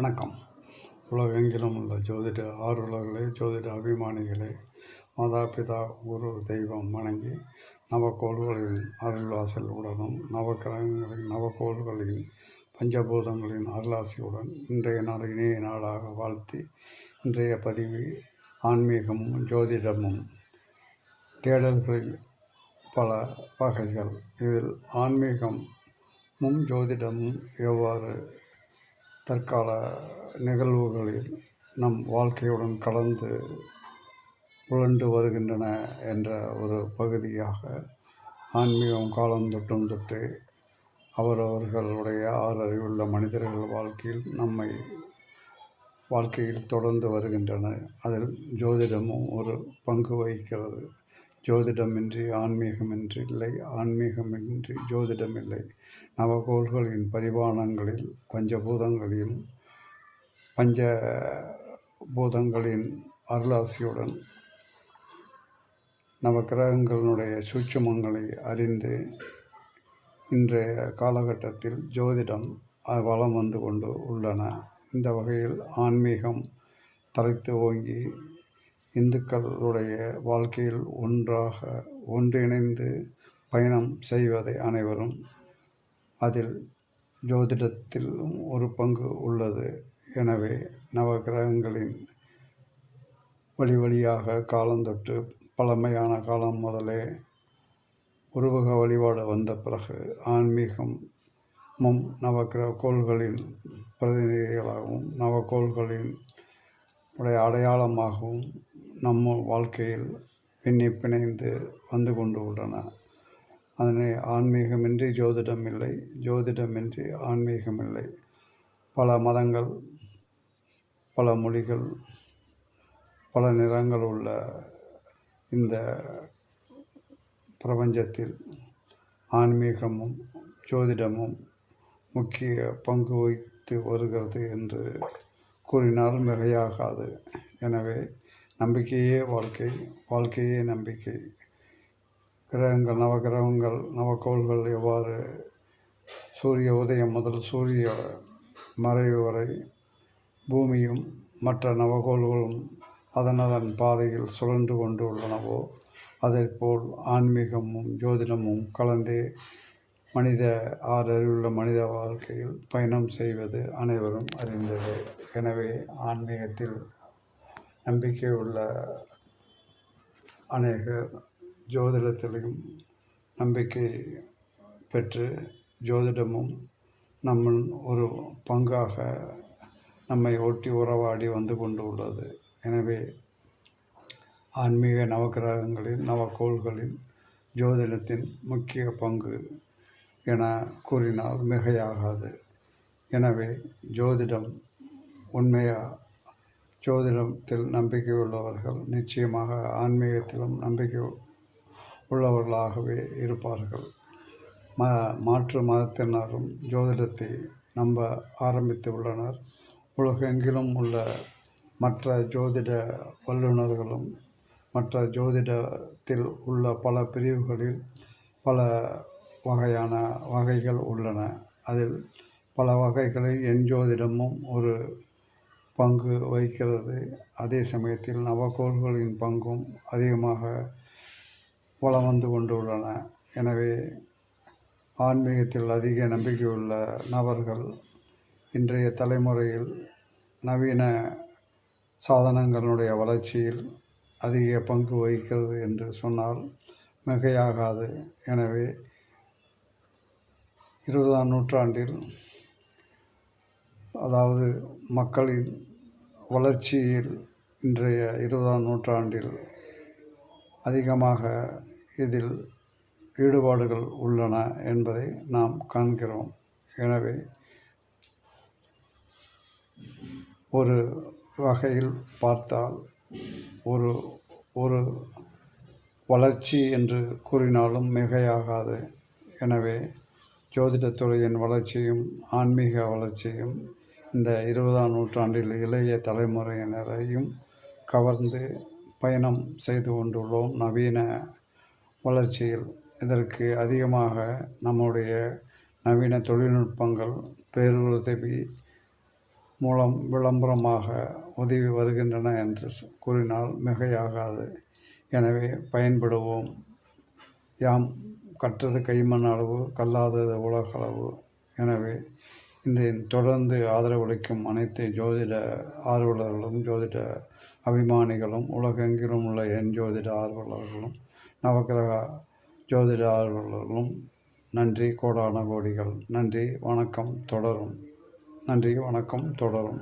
வணக்கம். உலகெங்கிலும் உள்ள ஜோதிட ஆர்வலர்களே ஜோதிட அபிமானிகளே மாதா பிதா குரு தெய்வம் வணங்கி நவக்கோள்களின் அருள்வாசல் உடனும் நவக்கிரகங்களின் நவக்கோள்களின் பஞ்சபூதங்களின் அருளாசியுடன் இன்றைய நாள் இணைய நாளாக வாழ்த்தி இன்றைய பதிவு ஆன்மீகமும் ஜோதிடமும். தேடல்களில் பல வகைகள். இதில் ஆன்மீகமும் ஜோதிடமும் எவ்வாறு தற்கால நிகழ்வுகளில் நம் வாழ்க்கையுடன் கலந்து உழண்டு வருகின்றன என்ற ஒரு பகுதியாக ஆன்மீகம் காலம் தொட்டும் தொட்டு அவரவர்களுடைய ஆறறிவுள்ள மனிதர்கள் வாழ்க்கையில் நம்மை வாழ்க்கையில் தொடர்ந்து வருகின்றன. அதில் ஜோதிடமும் ஒரு பங்கு வகிக்கிறது. ஜோதிடமின்றி ஆன்மீகமின்றி இல்லை ஆன்மீகமின்றி ஜோதிடம் இல்லை நவகோள்களின் பரிமாணங்களில் பஞ்சபூதங்களில் பஞ்ச பூதங்களின் அருளாசியுடன் நவக்கிரகங்களினுடைய சூட்சமங்களை அறிந்து இன்றைய காலகட்டத்தில் ஜோதிடம் வளம் வந்து கொண்டு உள்ளன. இந்த வகையில் ஆன்மீகம் தலைத்து ஓங்கி இந்துக்களுடைய வாழ்க்கையில் ஒன்றாக ஒன்றிணைந்து பயணம் செய்வதை அனைவரும் அதில் ஜோதிடத்திலும் ஒரு பங்கு உள்ளது. எனவே நவகிரகங்களின் வழி வழியாக காலந்தொட்டு பழமையான காலம் முதலே உருவக வழிபாடு வந்த பிறகு ஆன்மீகமும் நவகிரக கோள்களின் பிரதிநிதிகளாகவும் நவக்கோள்களின் உடைய அடையாளமாகவும் நம்ம வாழ்க்கையில் பின்னி பிணைந்து வந்து கொண்டு உள்ளன. அதனை ஆன்மீகமின்றி ஜோதிடம் இல்லை ஜோதிடமின்றி ஆன்மீகம் இல்லை பல மதங்கள் பல மொழிகள் பல நிறங்கள் உள்ள இந்த பிரபஞ்சத்தில் ஆன்மீகமும் ஜோதிடமும் முக்கிய பங்கு வகித்து வருகிறது என்று கூறினால் மிகையாகாது. எனவே நம்பிக்கையே வாழ்க்கை வாழ்க்கையே நம்பிக்கை. கிரகங்கள் நவகிரகங்கள் நவக்கோள்கள் எவ்வாறு சூரிய உதயம் முதல் சூரிய மறைவு வரை பூமியும் மற்ற நவகோள்களும் அதன் அதன் பாதையில் சுழன்று கொண்டு உள்ளனவோ அதேபோல் ஆன்மீகமும் ஜோதிடமும் கலந்தே மனித ஆறறிவுள்ள மனித வாழ்க்கையில் பயணம் செய்வது அனைவரும் அறிந்தது. எனவே ஆன்மீகத்தில் நம்பிக்கை உள்ள அநேகர் ஜோதிடத்திலும் நம்பிக்கை பெற்று ஜோதிடமும் நம்ம ஒரு பங்காக நம்மை ஒட்டி உறவாடி வந்து கொண்டு உள்ளது எனவே ஆன்மீக நவகிரகங்களில் நவக்கோள்களில் ஜோதிடத்தின் முக்கிய பங்கு என கூறினால் மிகையாகாது. எனவே ஜோதிடம் உண்மையாக ஜோதிடத்தில் நம்பிக்கை உள்ளவர்கள் நிச்சயமாக ஆன்மீகத்திலும் நம்பிக்கை உள்ளவர்களாகவே இருப்பார்கள். ம மாற்று மதத்தினரும் ஜோதிடத்தை நம்ப ஆரம்பித்து உள்ளனர். உலகெங்கிலும் உள்ள மற்ற ஜோதிட வல்லுநர்களும் மற்ற ஜோதிடத்தில் உள்ள பல பிரிவுகளில் பல வகையான வகைகள் உள்ளன. அதில் பல வகைகளில் என் ஜோதிடமும் ஒரு பங்கு வகிக்கிறது. அதே சமயத்தில் நவகோள்களின் பங்கும் அதிகமாக வளம் வந்து கொண்டுள்ளன. எனவே ஆன்மீகத்தில் அதிக நம்பிக்கையுள்ள நபர்கள் இன்றைய தலைமுறையில் நவீன சாதனங்களுடைய வளர்ச்சியில் அதிக பங்கு வகிக்கிறது என்று சொன்னால் மிகையாகாது. எனவே இருபதாம் நூற்றாண்டில் அதாவது மக்களின் வளர்ச்சியில் இன்றைய இருபதாம் நூற்றாண்டில் அதிகமாக இதில் ஈடுபாடுகள் உள்ளன என்பதை நாம் காண்கிறோம். எனவே ஒரு வகையில் பார்த்தால் ஒரு ஒரு வளர்ச்சி என்று கூறினாலும் மிகையாகாது. எனவே ஜோதிடத்துறையின் வளர்ச்சியும் ஆன்மீக வளர்ச்சியும் இந்த இருபதாம் நூற்றாண்டில் இளைய தலைமுறையினரையும் கவர்ந்து பயணம் செய்து கொண்டுள்ளோம். நவீன வளர்ச்சியில் இதற்கு அதிகமாக நம்முடைய நவீன தொழில்நுட்பங்கள் பேருதவி மூலம் விளம்பரமாக உதவி வருகின்றன என்று கூறினால் மிகையாகாது. எனவே பயன்படுவோம். யாம் கற்றது கைமண் அளவு கல்லாதது உலகளவு. எனவே இந்த தொடர்ந்து ஆதரவளிக்கும் அனைத்து ஜோதிட ஆர்வலர்களும் ஜோதிட அபிமானிகளும் உலகெங்கிலும் உள்ள என் ஜோதிட ஆர்வலர்களும் நவக்கிரக ஜோதிட ஆர்வலர்களும் நன்றி. கோடான கோடிகள். நன்றி. வணக்கம். தொடரும். நன்றி. வணக்கம். தொடரும்.